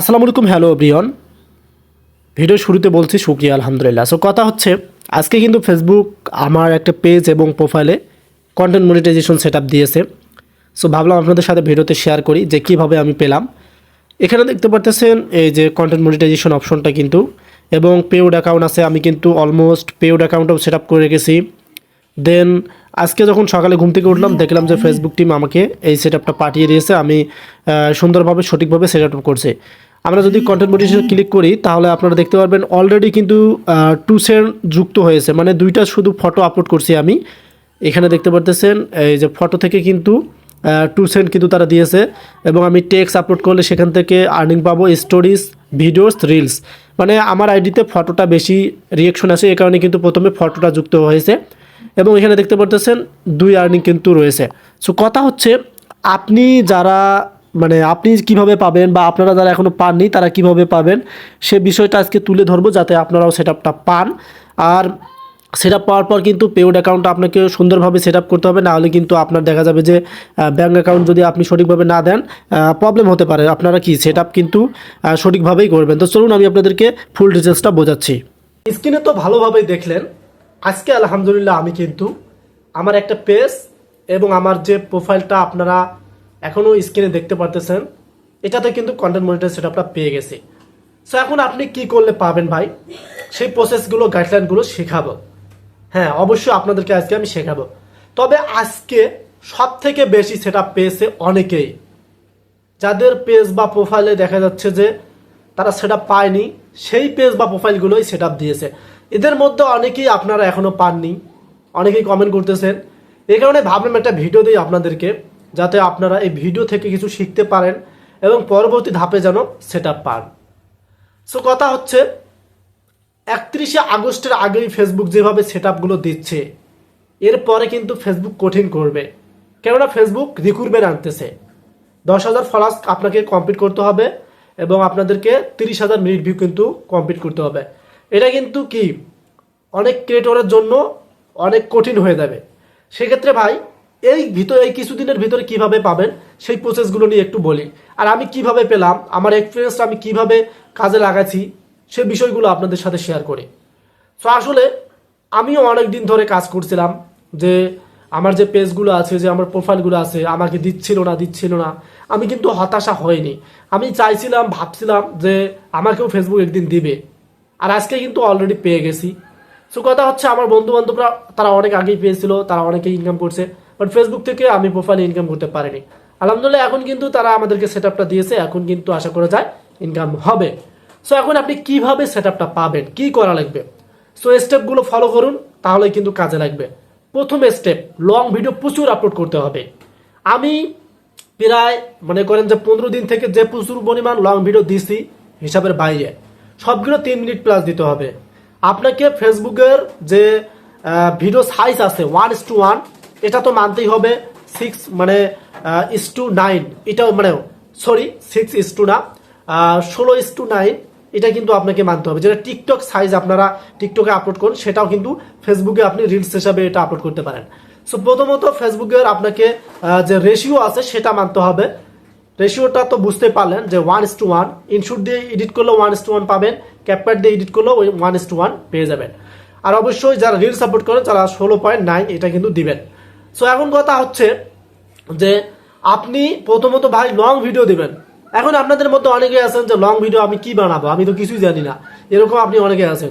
আসসালামু আলাইকুম, hello Brian video শুরুতে বলছি শুক্রিয়া আলহামদুলিল্লাহ। সো কথা হচ্ছে, আজকে কিন্তু ফেসবুক আমার একটা পেজ এবং প্রোফাইলে কন্টেন্ট মনিটাইজেশন সেট দিয়েছে। সো ভাবলাম আপনাদের সাথে ভিডিওতে শেয়ার করি যে কীভাবে আমি পেলাম। এখানে দেখতে পারতেছেন, এই যে কন্টেন্ট মনিটাইজেশন অপশনটা কিন্তু, এবং পেউড অ্যাকাউন্ট আছে, আমি কিন্তু অলমোস্ট পেউড অ্যাকাউন্টও সেট করে রেখেছি। দেন আজকে যখন সকালে ঘুম থেকে উঠলাম, দেখলাম যে ফেসবুক টিম আমাকে এই সেট পাঠিয়ে দিয়েছে, আমি সুন্দরভাবে, সঠিকভাবে সেট আপ করছে। আমরা যদি কন্টেন্ট মোটিভেশন ক্লিক করি, তাহলে আপনারা দেখতে পারবেন অলরেডি কিন্তু টু সেন্ট যুক্ত হয়েছে। মানে দুইটা শুধু ফটো আপলোড করছি আমি। এখানে দেখতে পারতেছেন, এই যে ফটো থেকে কিন্তু টু সেন্ট কিন্তু তারা দিয়েছে। এবং আমি টেক্স আপলোড করলে সেখান থেকে আর্নিং পাবো স্টোরিজ ভিডিওস রিলস মানে আমার আইডিতে ফটোটা বেশি রিয়েকশন আসে, এই কারণে কিন্তু প্রথমে ফটোটা যুক্ত হয়েছে। এবং এখানে দেখতে পারতেছেন, দুই আর্নিং কিন্তু রয়েছে। সো কথা হচ্ছে, আপনি যারা মানে আপনি কীভাবে পাবেন বা আপনারা যারা এখনও পাননি, তারা কীভাবে পাবেন, সে বিষয়টা আজকে তুলে ধরবো যাতে আপনারাও সেট পান। আর সেট পাওয়ার পর কিন্তু পেউড অ্যাকাউন্টটা আপনাকে সুন্দরভাবে সেট আপ করতে হবে নাহলে কিন্তু আপনার দেখা যাবে যে ব্যাঙ্ক অ্যাকাউন্ট যদি আপনি সঠিকভাবে না দেন প্রবলেম হতে পারে। আপনারা কি সেট কিন্তু সঠিকভাবেই করবেন। তো চলুন আমি আপনাদেরকে ফুল ডিটেলসটা বোঝাচ্ছি। স্ক্রিনে তো ভালোভাবেই দেখলেন, আজকে আলহামদুলিল্লাহ আমি কিন্তু আমার একটা পেজ এবং আমার যে প্রোফাইলটা আপনারা এখনও স্ক্রিনে দেখতে পারতেছেন। এটাতে কিন্তু কন্টেন্ট মনিটর সেটআপটা পেয়ে গেছি। সো এখন আপনি কি করলে পাবেন ভাই? সেই প্রসেসগুলো গাইডলাইনগুলো শেখাবো। হ্যাঁ অবশ্যই আপনাদেরকে আজকে আমি শেখাবো। তবে আজকে সব থেকে বেশি সেট পেয়েছে অনেকেই। যাদের পেজ বা প্রোফাইলে দেখা যাচ্ছে যে তারা সেট পায়নি, সেই পেজ বা প্রোফাইলগুলোই সেট দিয়েছে। এদের মধ্যে অনেকেই আপনারা এখনও পাননি। অনেকেই কমেন্ট করতেছেন। এই কারণে ভাবলাম একটা ভিডিও দিই আপনাদেরকে। যাতে আপনারা এই ভিডিও থেকে কিছু শিখতে পারেন এবং পরবর্তী ধাপে যেন সেট পান। সো কথা হচ্ছে, একত্রিশে আগস্টের আগেই ফেসবুক যেভাবে সেট আপগুলো দিচ্ছে, এরপরে কিন্তু ফেসবুক কঠিন করবে। কেননা ফেসবুক রিক্রুটমেন্ট আনতেছে। দশ হাজার ফলাস আপনাকে কমপ্লিট করতে হবে এবং আপনাদেরকে তিরিশ হাজার মিনিট ভিউ কিন্তু কমপ্লিট করতে হবে। এটা কিন্তু কি? অনেক ক্রিয়েটরের জন্য অনেক কঠিন হয়ে যাবে। সেক্ষেত্রে ভাই এই ভিতরে, এই কিছুদিনের ভিতরে কীভাবে পাবেন, সেই প্রসেসগুলো নিয়ে একটু বলি। আর আমি কীভাবে পেলাম, আমার এক্সপিরিয়েন্সটা আমি কীভাবে কাজে লাগাচ্ছি, সে বিষয়গুলো আপনাদের সাথে শেয়ার করি। সো আসলে আমিও অনেক দিন ধরে কাজ করছিলাম যে, আমার যে পেজগুলো আছে, যে আমার প্রোফাইলগুলো আছে, আমাকে দিচ্ছিল না দিচ্ছিল না, আমি কিন্তু হতাশা হয়নি আমি চাইছিলাম, ভাবছিলাম যে আমাকেও ফেসবুক একদিন দিবে। আর আজকে কিন্তু অলরেডি পেয়ে গেছি। সো কথা হচ্ছে, আমার বন্ধু বান্ধবরা তারা অনেক আগেই পেয়েছিল, তারা অনেকে ইনকাম করছে। বাট ফেসবুক থেকে আমি প্রোফাইলে ইনকাম করতে পারিনি। আলহামদুলিল্লাহ, এখন কিন্তু তারা আমাদেরকে সেট আপটা দিয়েছে, এখন কিন্তু আশা করা যায় ইনকাম হবে। সো এখন আপনি কীভাবে সেট আপটা পাবেন? কি করা লাগবে? সো স্টেপগুলো ফলো করুন তাহলে কিন্তু কাজে লাগবে। প্রথম স্টেপ লং ভিডিও প্রচুর আপলোড করতে হবে। আমি প্রায় মনে করেন যে পনেরো দিন থেকে যে প্রচুর পরিমাণ লং ভিডিও দিছি হিসাবের বাইরে, সবগুলো তিন মিনিট প্লাস দিতে হবে। আপনাকে ফেসবুকের যে ভিডিও সাইজ আছে ওয়ান ইস টু ওয়ান এটা তো মানতেই হবে সিক্স মানে ইস টু নাইন এটাও মানে সরি সিক্স ইস টু না। ষোলো ইস টু নাইন এটা কিন্তু আপনাকে মানতে হবে। যেটা টিকটক সাইজ আপনারা টিকটকে আপলোড করুন, সেটাও কিন্তু ফেসবুকে আপনি রিলস হিসাবে এটা আপলোড করতে পারেন। সো প্রথমত ফেসবুকের আপনাকে যে রেশিও আছে, সেটা মানতে হবে। রেশিওটা তো বুঝতে পারলেন যে one is to one InShot দিয়ে এডিট করলেও ওয়ান ইস টু ওয়ান পাবেন ক্যাপকাট দিয়ে এডিট করলেও ওই ওয়ান ইস টু ওয়ান পেয়ে যাবেন। আর অবশ্যই যারা রিল সাপোর্ট করেন তারা ষোলো পয়েন্ট নাইন এটা কিন্তু দিবেন। সো এখন কথা হচ্ছে যে আপনি প্রথমত ভাই লং ভিডিও দেবেন। এখন আপনাদের মধ্যে অনেকে আছেন যে লং ভিডিও আমি কি বানাবো? আমি তো কিছুই জানি না। এরকম আপনি অনেকে আছেন।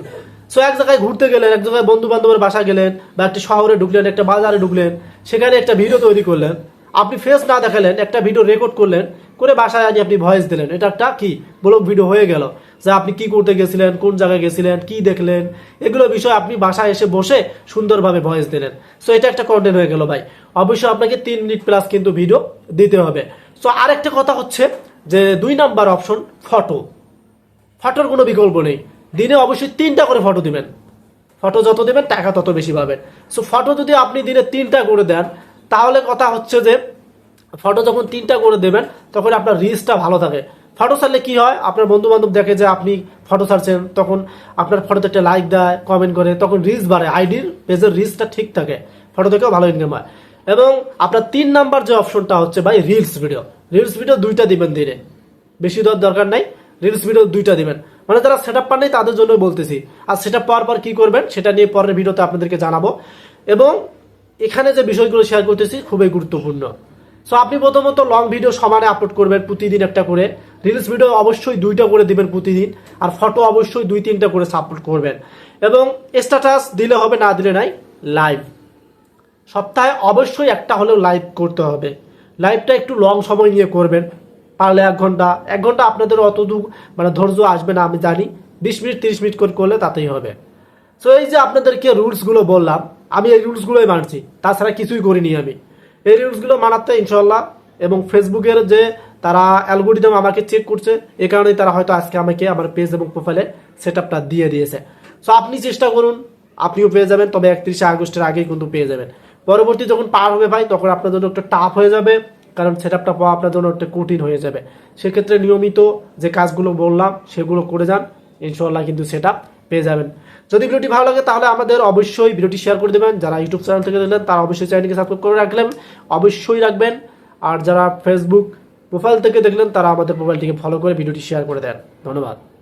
সো এক জায়গায় ঘুরতে গেলেন, এক জায়গায় বন্ধু বান্ধবের বাসা গেলেন বা একটা শহরে ঢুকলেন, একটা বাজারে ঢুকলেন, সেখানে একটা ভিডিও তৈরি করলেন। আপনি ফেস না দেখালেন, একটা ভিডিও রেকর্ড করলেন, করে বাসায় আনি আপনি ভয়েস দিলেন। এটা একটা কি? ব্লগ ভিডিও হয়ে গেল। যে আপনি কি করতে গেছিলেন, কোন জায়গায় গেছিলেন, কি দেখলেন, এগুলো বিষয় আপনি বাসায় এসে বসে সুন্দরভাবে ভয়েস দিলেন। সো এটা একটা কন্টেন্ট হয়ে গেল ভাই। অবশ্যই আপনাকে তিন মিনিট প্লাস কিন্তু ভিডিও দিতে হবে। সো আরেকটা কথা হচ্ছে যে দুই নাম্বার অপশন ফটো ফটোর কোনো বিকল্প নেই। দিনে অবশ্যই তিনটা করে ফটো দিবেন। ফটো যত দেবেন, টাকা তত বেশি পাবেন। সো ফটো যদি আপনি দিনে তিনটা করে দেন, তাহলে কথা হচ্ছে যে ফটো যখন তিনটা করে দেবেন, তখন আপনার রিচটা ভালো থাকে। ফটো ছাড়লে কি হয়? আপনার বন্ধু বান্ধব দেখে যে আপনি ফটো ছাড়ছেন, তখন আপনার ফটোতে একটা লাইক দেয় কমেন্ট করে, তখন রিচ বাড়ে আইডির পেজের রিচটা ঠিক থাকে। ফটো থেকেও ভালো ইনকাম হয়। এবং আপনার তিন নাম্বার যে অপশনটা হচ্ছে ভাই রিলস ভিডিও রিলস ভিডিও দুইটা দিবেন দিনে বেশি দেওয়ার দরকার নাই। রিলস ভিডিও দুইটা দিবেন। মানে যারা সেট আপ পান নাই, তাদের জন্য বলতেছি। আর সেট আপ পাওয়ার পর কি করবেন, সেটা নিয়ে পরের ভিডিওতে আপনাদেরকে জানাব। এবং এখানে যে বিষয়গুলো শেয়ার করতেছি, খুবই গুরুত্বপূর্ণ। সো আপনি প্রথমত লং ভিডিও সমানে আপলোড করবেন প্রতিদিন একটা করে। রিলস ভিডিও অবশ্যই দুইটা করে দিবেন প্রতিদিন, আর ফটো অবশ্যই দুই তিনটা করে আপলোড করবেন। এবং স্ট্যাটাস দিলে হবে, না দিলে নাই লাইভ সপ্তাহে অবশ্যই একটা হলেও লাইভ করতে হবে। লাইভটা একটু লং সময় নিয়ে করবেন। পারলে এক ঘণ্টা এক ঘণ্টা আপনাদের অত দূর মানে ধৈর্য আসবে না, আমি জানি। বিশ মিনিট, তিরিশ মিনিট করে করলে তাতেই হবে। সো এই যে আপনাদেরকে রুলসগুলো বললাম, আমি এই রুলসগুলোই মানছি। তাছাড়া কিছুই করিনি আমি। এই রিলসগুলো মানাতে ইনশাল্লাহ এবং ফেসবুকের যে তারা অ্যালগোরিদম আমাকে চেক করছে, এ কারণেই তারা হয়তো আজকে আমাকে আমার পেজ এবং প্রোফাইলে সেট দিয়ে দিয়েছে। সো আপনি চেষ্টা করুন, আপনিও পেয়ে যাবেন, তবে একত্রিশে আগস্টের আগেই কিন্তু পেয়ে যাবেন। পরবর্তী যখন পার হবে ভাই, তখন আপনার জন্য একটা টাফ হয়ে যাবে, কারণ সেট আপটা পাওয়া আপনার জন্য একটা কঠিন হয়ে যাবে। সেক্ষেত্রে নিয়মিত যে কাজগুলো বললাম, সেগুলো করে যান ইনশাল্লাহ কিন্তু সেট পেয়ে যাবেন। যদি ভিডিওটি ভালো লাগে তাহলে আমাদের অবশ্যই ভিডিওটি শেয়ার করে দেবেন। যারা ইউটিউব চ্যানেল থেকে দেখলেন, তারা অবশ্যই চ্যানেলকে সাবস্ক্রাইব করে রাখলেন। অবশ্যই রাখবেন। আর যারা ফেসবুক প্রোফাইল থেকে দেখলেন, তারা আমাদের প্রোফাইলটিকে ফলো করে ভিডিওটি শেয়ার করে দেন। ধন্যবাদ।